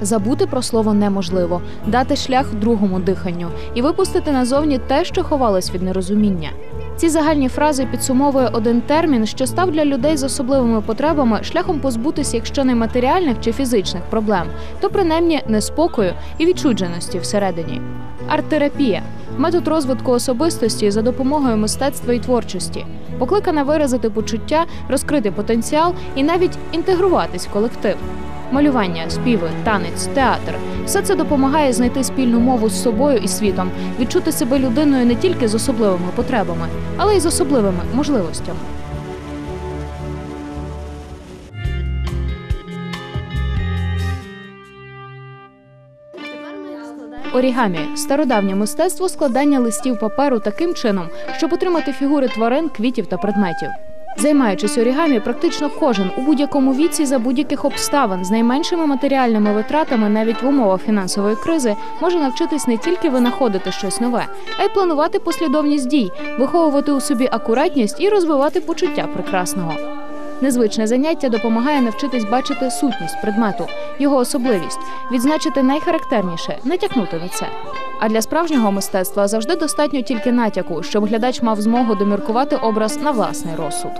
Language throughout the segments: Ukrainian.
Забути про слово неможливо, дати шлях другому диханню і випустити назовні те, що ховалось від нерозуміння. Ці загальні фрази підсумовує один термін, що став для людей з особливими потребами шляхом позбутися, якщо не матеріальних чи фізичних проблем, то принаймні неспокою і відчудженості всередині. Арт-терапія метод розвитку особистості за допомогою мистецтва і творчості, покликана виразити почуття, розкрити потенціал і навіть інтегруватись в колектив. Малювання, співи, танець, театр все це допомагає знайти спільну мову з собою і світом, відчути себе людиною не тільки з особливими потребами, але й з особливими можливостями. Орігамі стародавнє мистецтво складання листів паперу таким чином, щоб отримати фігури тварин, квітів та предметів. Займаючись орігамі, практично кожен у будь-якому віці за будь-яких обставин з найменшими матеріальними витратами, навіть в умовах фінансової кризи, може навчитись не тільки винаходити щось нове, а й планувати послідовність дій, виховувати у собі акуратність і розвивати почуття прекрасного. Незвичне заняття допомагає навчитись бачити сутність предмету, його особливість, відзначити найхарактерніше, натякнути на це. А для справжнього мистецтва завжди достатньо тільки натяку, щоб глядач мав змогу доміркувати образ на власний розсуд.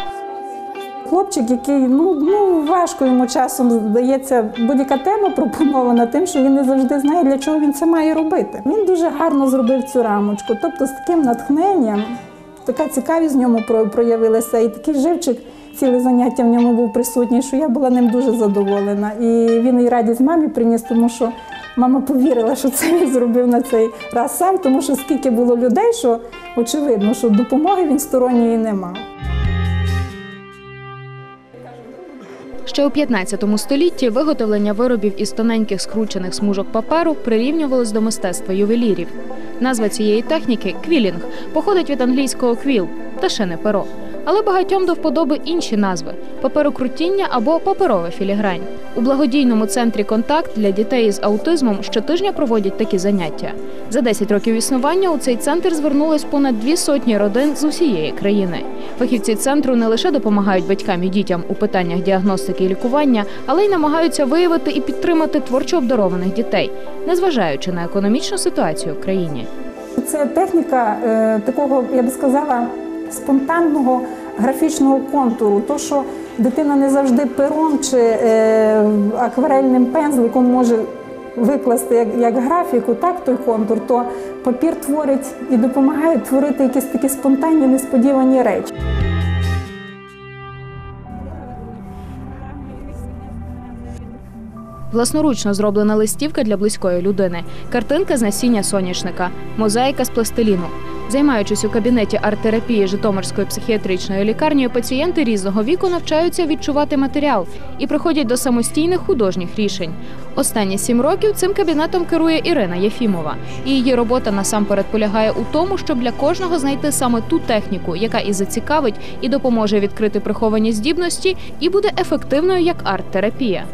Хлопчик, який ну, ну важко йому часом здається, будь-яка тема пропонована тим, що він не завжди знає, для чого він це має робити. Він дуже гарно зробив цю рамочку, тобто з таким натхненням, така цікавість в ньому проявилася, і такий живчик, ціле заняття в ньому був присутній, що я була ним дуже задоволена. І він і радість мамі приніс, тому що мама повірила, що це він зробив на цей раз сам, тому що скільки було людей, що очевидно, що допомоги він сторонньої не мав. Ще у 15 столітті виготовлення виробів із тоненьких скручених смужок паперу прирівнювалось до мистецтва ювелірів. Назва цієї техніки квілінг походить від англійського квіл пташине перо. Але багатьом до вподоби інші назви паперокрутіння або паперова філігрань. У благодійному центрі Контакт для дітей із аутизмом щотижня проводять такі заняття. За 10 років існування у цей центр звернулось понад дві сотні родин з усієї країни. Фахівці центру не лише допомагають батькам і дітям у питаннях діагностики і лікування, але й намагаються виявити і підтримати творчо обдарованих дітей, незважаючи на економічну ситуацію в країні. Це техніка е, такого, я би сказала, спонтанного графічного контуру. То, що дитина не завжди пером чи е, акварельним пензликом може викласти як, як графіку, так той контур, то папір творить і допомагає творити якісь такі спонтанні, несподівані речі. Власноручно зроблена листівка для близької людини, картинка з насіння соняшника, мозаїка з пластиліну. Займаючись у кабінеті арт-терапії Житомирської психіатричної лікарні, пацієнти різного віку навчаються відчувати матеріал і приходять до самостійних художніх рішень. Останні сім років цим кабінетом керує Ірина Єфімова, і її робота насамперед полягає у тому, щоб для кожного знайти саме ту техніку, яка і зацікавить, і допоможе відкрити приховані здібності, і буде ефективною як арт-терапія.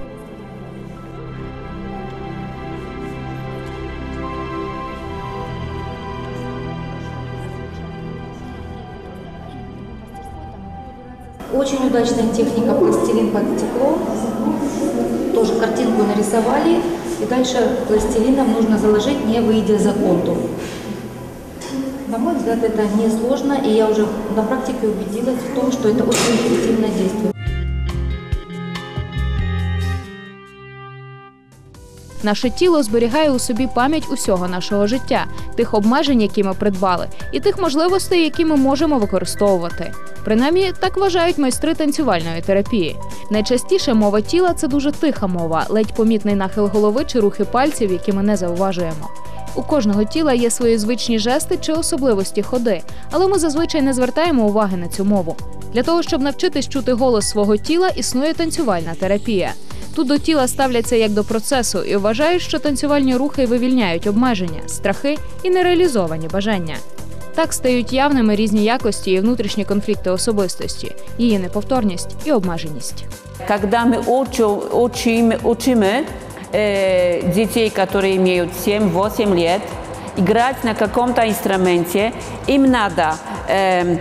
Очень удачная техника пластилин под стекло. Тоже картинку нарисовали. И дальше пластилином нужно заложить, не выйдя за контур. На мой взгляд, это несложно, и я уже на практике убедилась в том, что это очень эффективное действие. Наше тіло зберігає у собі пам'ять усього нашого життя, тих обмежень, які ми придбали, і тих можливостей, які ми можемо використовувати. Принаймні, так вважають майстри танцювальної терапії. Найчастіше мова тіла це дуже тиха мова, ледь помітний нахил голови чи рухи пальців, які ми не зауважуємо. У кожного тіла є свої звичні жести чи особливості ходи, але ми зазвичай не звертаємо уваги на цю мову. Для того, щоб навчитись чути голос свого тіла, існує танцювальна терапія. Тут до тіла ставляться як до процесу і вважають, що танцювальні рухи вивільняють обмеження, страхи і нереалізовані бажання. Так стають явними різні якості і внутрішні конфлікти особистості, її неповторність і обмеженість. Когда мы учу- учим, учим э, детей, которые имеют 7-8 лет, играть на каком-то инструменте, им надо э,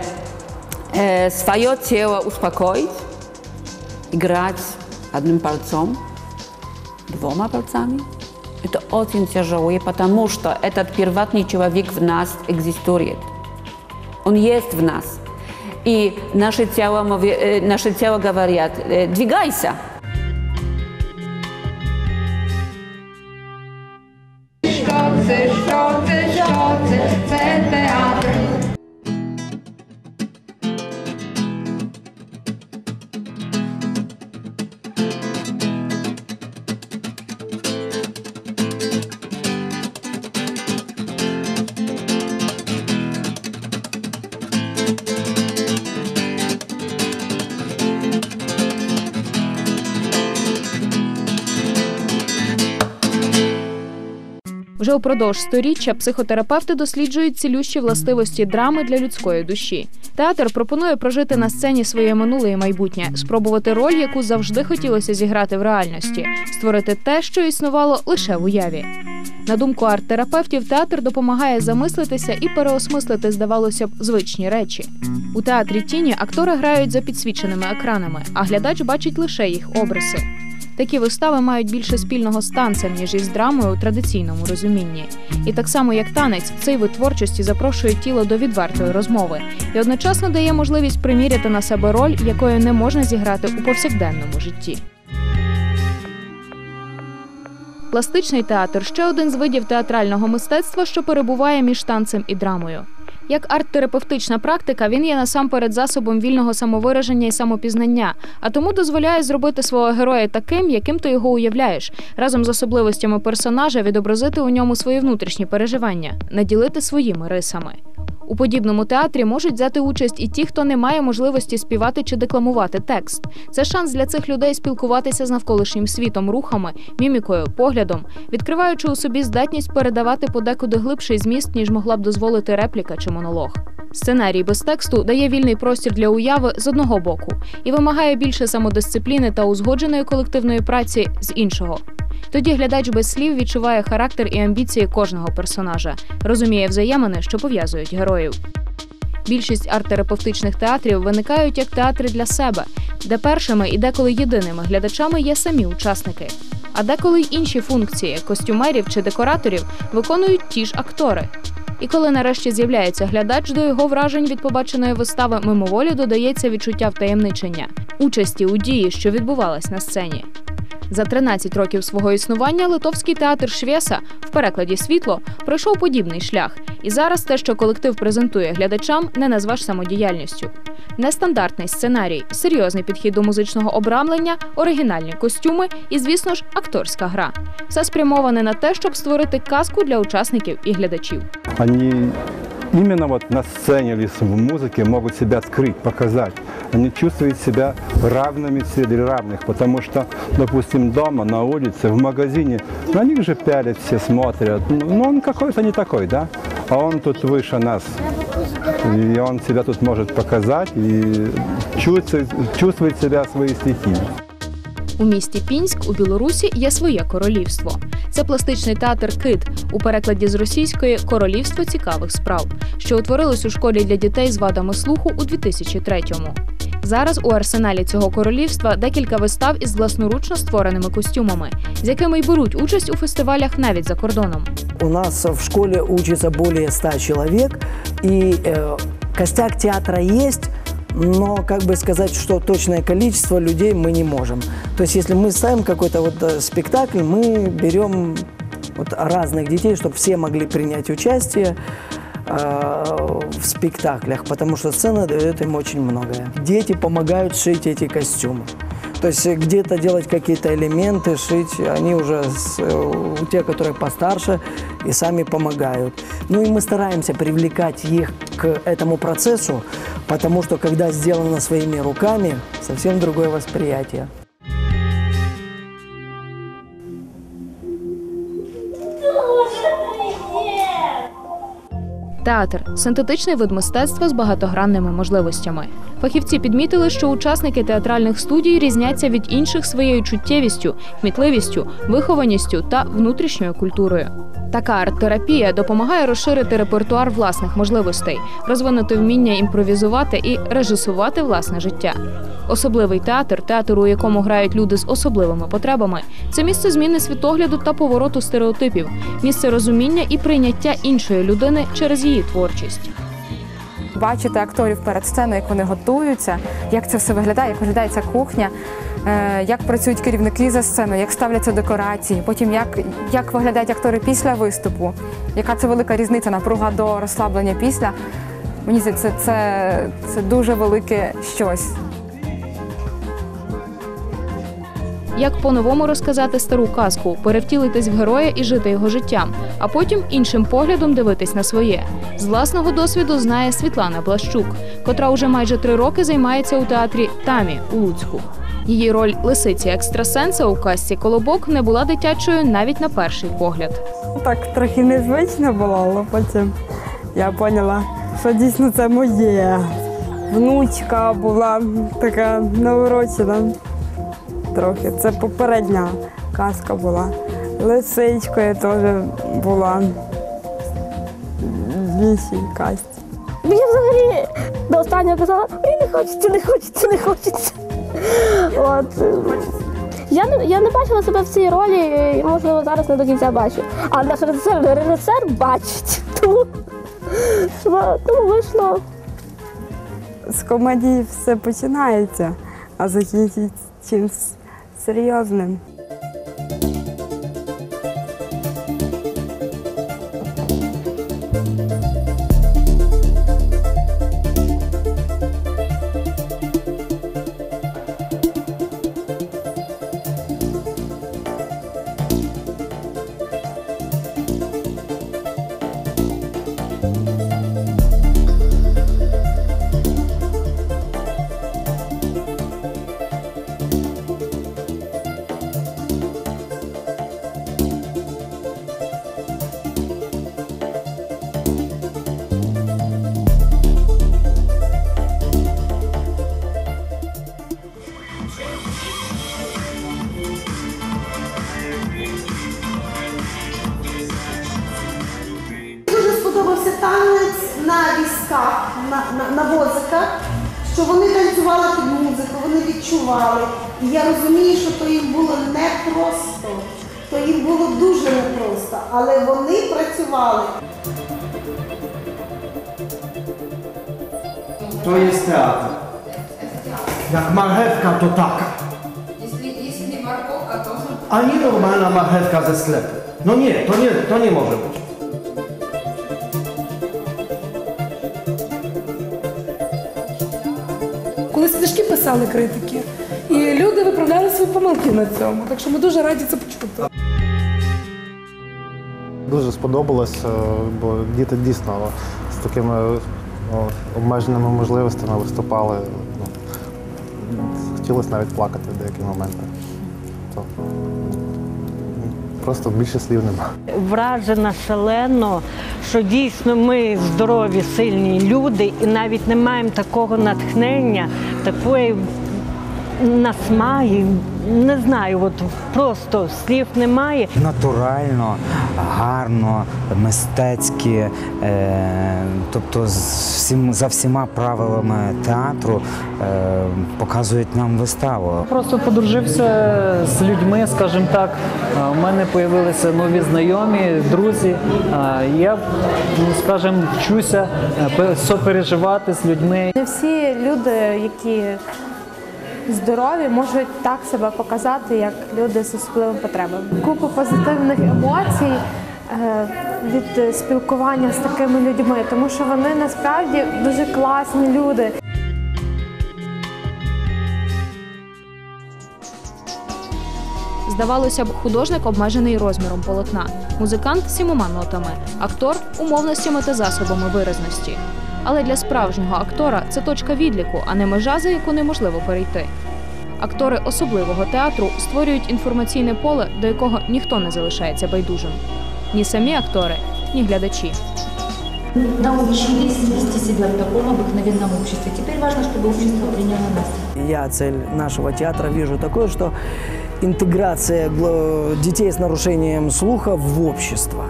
э, свое тело успокоить, играть одним пальцом, двумя пальцами. Это очень тяжело, потому что этот первотный человек в нас экзистирует. Он есть в нас. И наше тело, э, наше тело говорят, э, двигайся. Вже упродовж сторіччя психотерапевти досліджують цілющі властивості драми для людської душі. Театр пропонує прожити на сцені своє минуле і майбутнє, спробувати роль, яку завжди хотілося зіграти в реальності, створити те, що існувало лише в уяві. На думку арт-терапевтів, театр допомагає замислитися і переосмислити, здавалося б, звичні речі. У театрі тіні актори грають за підсвіченими екранами, а глядач бачить лише їх обриси. Такі вистави мають більше спільного з танцем, ніж із драмою у традиційному розумінні. І так само, як танець, цей вид творчості запрошує тіло до відвертої розмови і одночасно дає можливість приміряти на себе роль, якою не можна зіграти у повсякденному житті. Пластичний театр ще один з видів театрального мистецтва, що перебуває між танцем і драмою. Як арт-терапевтична практика, він є насамперед засобом вільного самовираження і самопізнання, а тому дозволяє зробити свого героя таким, яким ти його уявляєш, разом з особливостями персонажа відобразити у ньому свої внутрішні переживання, наділити своїми рисами. У подібному театрі можуть взяти участь і ті, хто не має можливості співати чи декламувати текст. Це шанс для цих людей спілкуватися з навколишнім світом, рухами, мімікою, поглядом, відкриваючи у собі здатність передавати подекуди глибший зміст, ніж могла б дозволити репліка чи монолог. Сценарій без тексту дає вільний простір для уяви з одного боку і вимагає більше самодисципліни та узгодженої колективної праці з іншого. Тоді глядач без слів відчуває характер і амбіції кожного персонажа, розуміє взаємини, що пов'язують героїв. Більшість арт-терапевтичних театрів виникають як театри для себе, де першими і деколи єдиними глядачами є самі учасники. А деколи й інші функції костюмерів чи декораторів виконують ті ж актори. І коли нарешті з'являється глядач, до його вражень від побаченої вистави мимоволі додається відчуття втаємничення, участі у дії, що відбувалась на сцені. За 13 років свого існування литовський театр Швєса в перекладі світло пройшов подібний шлях, і зараз те, що колектив презентує глядачам, не назвеш самодіяльністю. Нестандартний сценарій, серйозний підхід до музичного обрамлення, оригінальні костюми і, звісно ж, акторська гра. Все спрямоване на те, щоб створити казку для учасників і глядачів. Они именно вот на сцене или в музыке могут себя скрыть, показать. Они чувствуют себя равными среди равных, потому что, допустим, дома, на улице, в магазине, на них же пялят все, смотрят. Ну, ну, он какой-то не такой, да? А он тут выше нас. И он себя тут может показать и чувствует, чувствует себя своей стихией. У місті Пінськ у Білорусі є своє королівство. Це пластичний театр Кит у перекладі з російської Королівство цікавих справ, що утворилось у школі для дітей з вадами слуху у 2003-му. Зараз у арсеналі цього королівства декілька вистав із власноручно створеними костюмами, з якими й беруть участь у фестивалях навіть за кордоном. У нас в школе учится более 100 человек, и э, костяк театра есть, но как бы сказать, что точное количество людей мы не можем. То есть если мы ставим какой-то вот э, спектакль, мы берем вот разных детей, чтобы все могли принять участие в спектаклях, потому что сцена дает им очень многое. Дети помогают шить эти костюмы. То есть э, где-то делать какие-то элементы, шить, они уже с, э, у тех, которые постарше, и сами помогают. Ну и мы стараемся привлекать их к этому процессу, потому что когда сделано своими руками, совсем другое восприятие. Театр синтетичний вид мистецтва з багатогранними можливостями. Фахівці підмітили, що учасники театральних студій різняться від інших своєю чуттєвістю, кмітливістю, вихованістю та внутрішньою культурою. Така арт-терапія допомагає розширити репертуар власних можливостей, розвинути вміння імпровізувати і режисувати власне життя. Особливий театр, театр, у якому грають люди з особливими потребами, це місце зміни світогляду та повороту стереотипів, місце розуміння і прийняття іншої людини через її творчість. бачити акторів перед сценою, як вони готуються, як це все виглядає, як виглядає ця кухня, е, як працюють керівники за сценою, як ставляться декорації, потім як, як виглядають актори після виступу, яка це велика різниця, напруга до розслаблення після. Мені здається, це, це, це дуже велике щось. Як по-новому розказати стару казку, перевтілитись в героя і жити його життям, а потім іншим поглядом дивитись на своє. З власного досвіду знає Світлана Блащук, котра уже майже три роки займається у театрі Тамі у Луцьку. Її роль лисиці екстрасенса у казці Колобок не була дитячою навіть на перший погляд. Так трохи незвично було, але потім я поняла, що дійсно це моє. Внучка була така наурочена трохи. Це попередня казка була. Лисичкою теж була в іншій казці. Я взагалі до останнього казала, ой, не хочеться, не хочеться, не хочеться. От. Я не, я не бачила себе в цій ролі, і, можливо, зараз не до кінця бачу. А наш режисер, режисер бачить. Тому, тому вийшло. З комедії все починається, а закінчить чимось серйозним. Відчували. І я розумію, що то їм було непросто, то їм було дуже непросто, але вони працювали. To jest teatr. Jak marchewka to taka. A nie normalna marchewka ze sklepu. No nie, to nie, to nie może być. Писали критики, і люди виправляли свої помилки на цьому. Так що ми дуже раді це почути. Дуже сподобалось, е, бо діти дійсно з такими ну, обмеженими можливостями виступали. Ну, хотілося навіть плакати в деякі моменти. Просто більше слів нема. вражена шалено, що дійсно ми здорові, сильні люди, і навіть не маємо такого натхнення, такої насмаги. Не знаю, от просто слів немає. натурально, гарно, мистецьки, е, тобто з всім, за всіма правилами театру е, показують нам виставу. Просто подружився з людьми, скажімо так. У мене з'явилися нові знайомі, друзі. Я, ну, скажімо, вчуся е, сопереживати з людьми. Не всі люди, які здорові, можуть так себе показати, як люди з особливими потребами. Купа позитивних емоцій е, від спілкування з такими людьми, тому що вони насправді дуже класні люди. Здавалося б, художник обмежений розміром полотна, музикант сімома нотами, актор умовностями та засобами виразності. Але для справжнього актора це точка відліку, а не межа, за яку неможливо перейти. Актори особливого театру створюють інформаційне поле, до якого ніхто не залишається байдужим. Ні самі актори, ні глядачі. Научились вести себя в таком обыкновенном обществе. Теперь важно, чтобы общество приняло нас. Я цель нашего театра вижу такое, что интеграция детей с нарушением слуха в общество,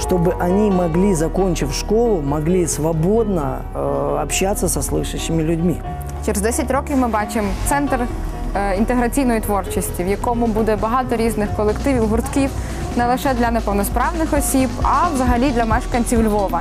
чтобы они могли, закончив школу, могли свободно э, общаться со слышащими людьми. Через 10 років ми бачимо центр е, інтеграційної творчості, в якому буде багато різних колективів, гуртків не лише для неповносправних осіб, а взагалі для мешканців Львова.